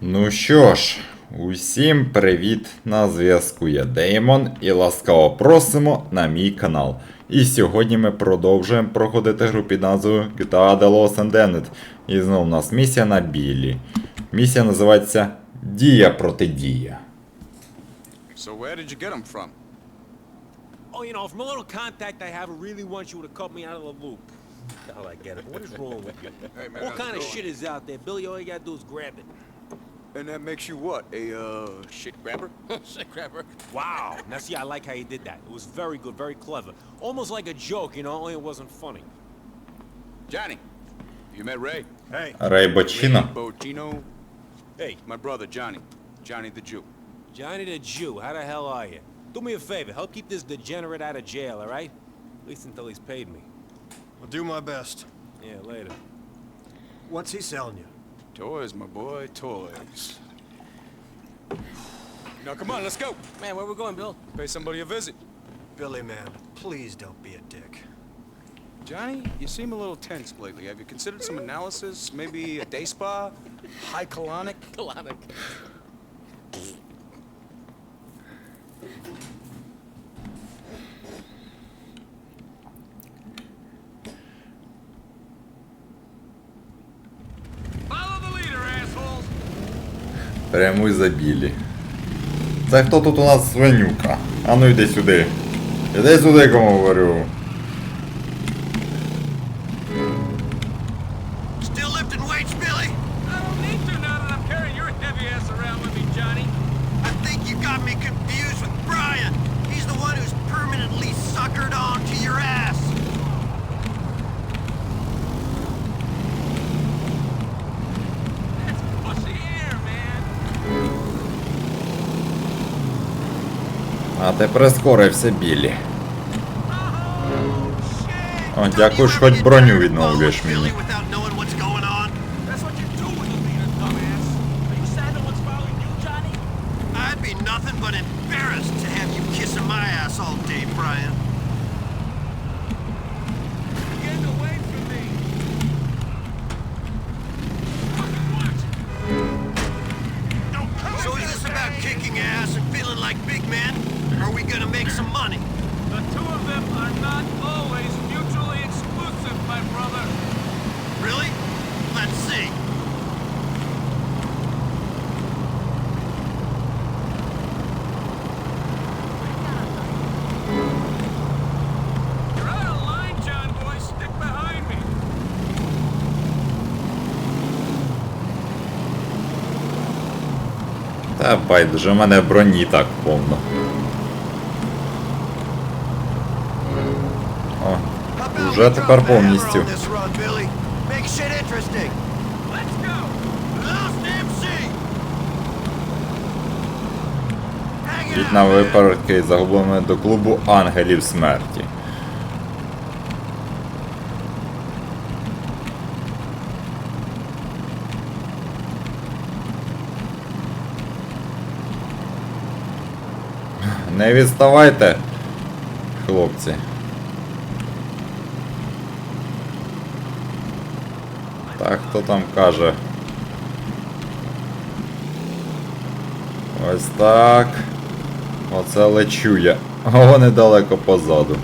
Ну що ж, усім привіт! На зв'язку я Деймон і ласкаво просимо на мій канал. І сьогодні ми продовжуємо проходити гру під назвою GTA The Lost and Damned. І знову у нас місія на білі. Місія називається Дія проти дія. So where did you get them from? Oh, you know, from a little contact I have, I really want you to cut me out of the loop. Hell I get it. What is wrong with you? Hey, man, how's kind of shit is out there, Billy. All you gotta do is grab it. And that makes you what? A, uh, shit grabber? shit grabber. Wow. Now see, I like how you did that. It was very good, very clever. Almost like a joke, you know, only it wasn't funny. Johnny, you met Ray? Hey. Ray Bocino. Bocino. Hey. My brother, Johnny. Johnny the Jew. Johnny the Jew, how the hell are you? Do me a favor, help keep this degenerate out of jail, all right? At least until he's paid me. I'll do my best. Yeah, later. What's he selling you? Toys, my boy, toys. Now come on, let's go. Man, where we going, Bill? Pay somebody a visit. Billy, man, please don't be a dick. Johnny, you seem a little tense lately. Have you considered some analysis? Maybe a day spa? High colonic? Colonic. Прямуй за. Це хто тут у нас свинюка? А ну йди сюди. Іди сюди, кому говорю. А ти прискорився, білі. О, дякую, ж хоч броню відновлюєш мені. kicking ass and feeling like big men? Or are we gonna make some money? The two of them are not always mutually exclusive, my brother. Really? Let's see. You're out of line, John boy. Stick behind me. Та байдуже, в мене броні так повно. О, How about Уже we тепер drop a hammer повністю. on this run, Billy? Make shit interesting. Let's go. Lost MC. Hang it Їдь out, на випередки загубленими до клубу ангелів смерті. Не відставайте, хлопці. Так, хто там каже? Ось так. Оце лечу я. А вони далеко позаду.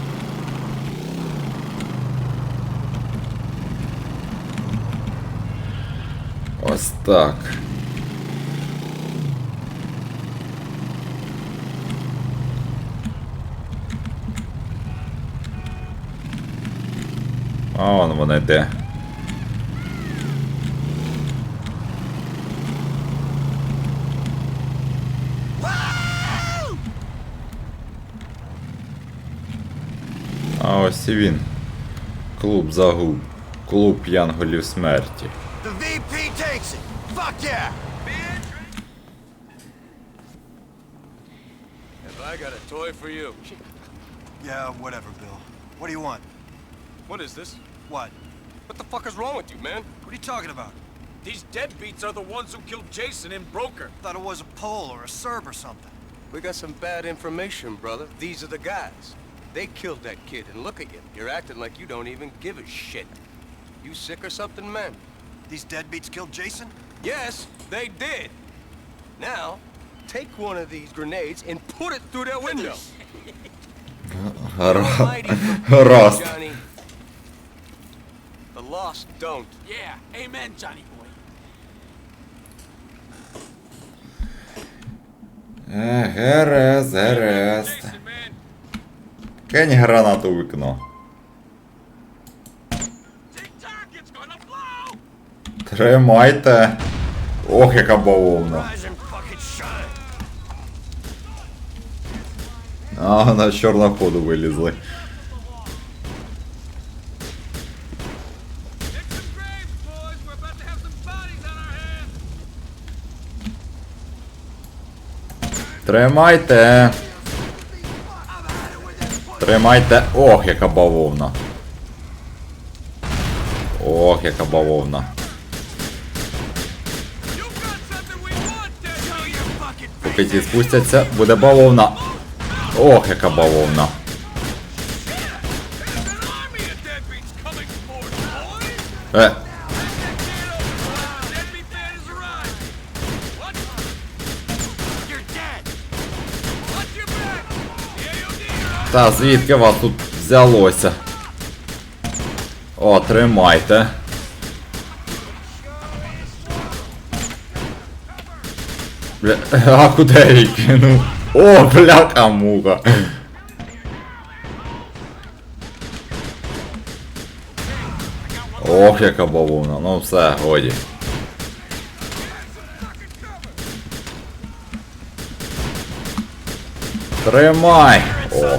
Ось так. А вон вони де. А ось і він. Клуб загуб. Клуб янголів смерті. The VP takes it. Fuck yeah. Have I got a toy for you? Yeah, whatever, Bill. What do you want? What is this? What? What the fuck is wrong with you, man? What are you talking about? These deadbeats are the ones who killed Jason in Broker. Thought it was a Pole or a Serb or something. We got some bad information, brother. These are the guys. They killed that kid, and look at you. You're acting like you don't even give a shit. You sick or something, man? These deadbeats killed Jason? Yes, they did. Now, take one of these grenades and put it through their window. Rost. The lost don't. Yeah, amen, Johnny boy. Heres, heres. Кинь гранату у вікно. Тримайте. Ох, яка бавовна. А, на чорноходу вилізли. Pick some graves, boys. We're about to have some bodies on our hands. Тримайте. Тримайте. Ох, яка бавовна. Ох, яка бавовна. Поки ті спустяться, буде бавовна. Ох, яка бавовна. There's та звідки вас тут взялося? О, тримайте. Бля, а куди я її? О, бляха муха. Ох, яка бавовна. Ну все, годі. Тримай! О,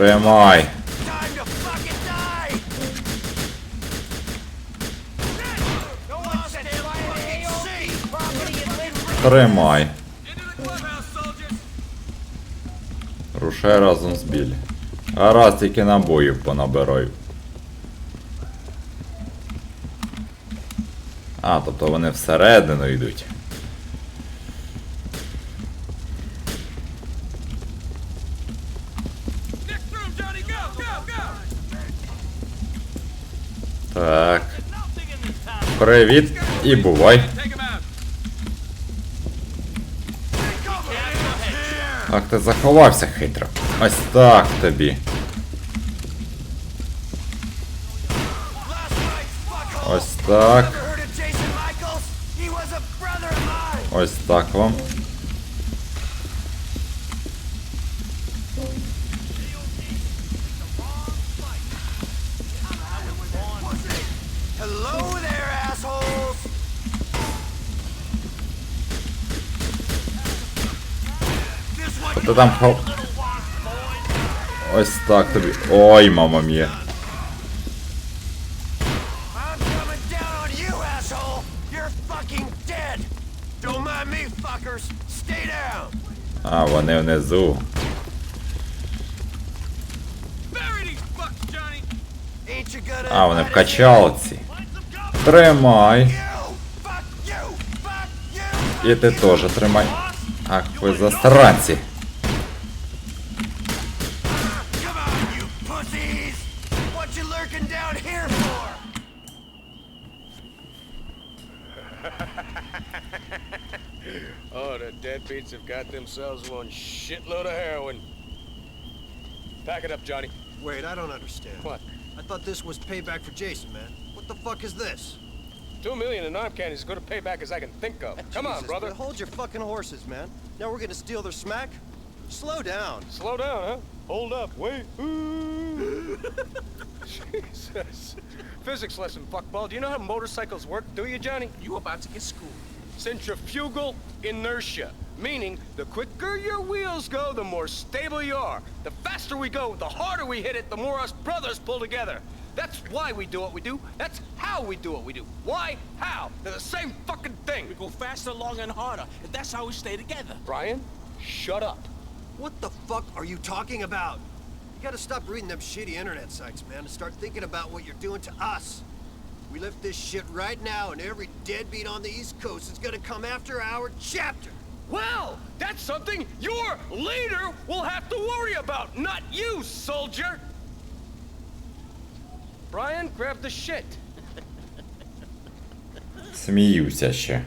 Тримай. the. Рушай разом з біль. А раз тільки набоїв понабираю. А, тобто вони всередину йдуть. Так. Привіт і бувай. Ах, ти заховався хитро. Ось так тобі. Ось так. Ось так вам. Ти там хов... Ось так тобі. Ой, мама мія. А, вони внизу. А, вони в качалці. Тримай. І ти теж тримай. Ах, ви застранці. Got themselves one shitload of heroin. Pack it up, Johnny. Wait, I don't understand. What? I thought this was payback for Jason, man. What the fuck is this? Two million in arm candy is as good a payback as I can think of. Come on, brother. man, Hold your fucking horses, man. Now we're gonna steal their smack? Slow down. Slow down, huh? Hold up. Wait. Jesus. Physics lesson, fuckball. Do you know how motorcycles work, do you, Johnny? You about to get schooled. Centrifugal inertia. Meaning, the quicker your wheels go, the more stable you are. The faster we go, the harder we hit it, the more us brothers pull together. That's why we do what we do. That's how we do what we do. Why? How? They're the same fucking thing. We go faster, longer, and harder. And that's how we stay together. Brian, shut up. What the fuck are you talking about? You gotta stop reading them shitty internet sites, man, and start thinking about what you're doing to us. We lift this shit right now, and every deadbeat on the East Coast is gonna come after our chapter. Well, that's something your leader will have to worry about, not you, soldier. Brian, grab the shit. Сміюся ще.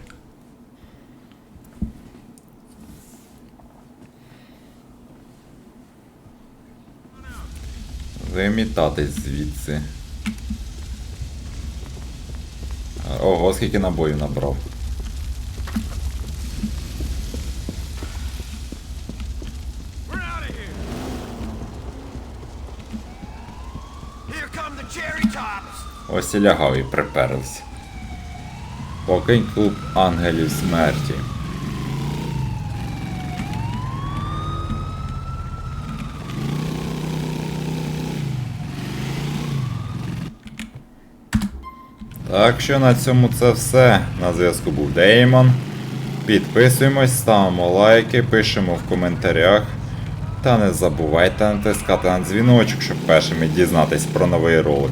Вимітатись звідси. Ого, скільки набоїв набрав. Ось і лягав і приперлився. Покинь клуб ангелів смерті. Так що на цьому це все. На зв'язку був Деймон. Підписуємось, ставимо лайки, пишемо в коментарях. Та не забувайте натискати на дзвіночок, щоб першими дізнатись про новий ролик.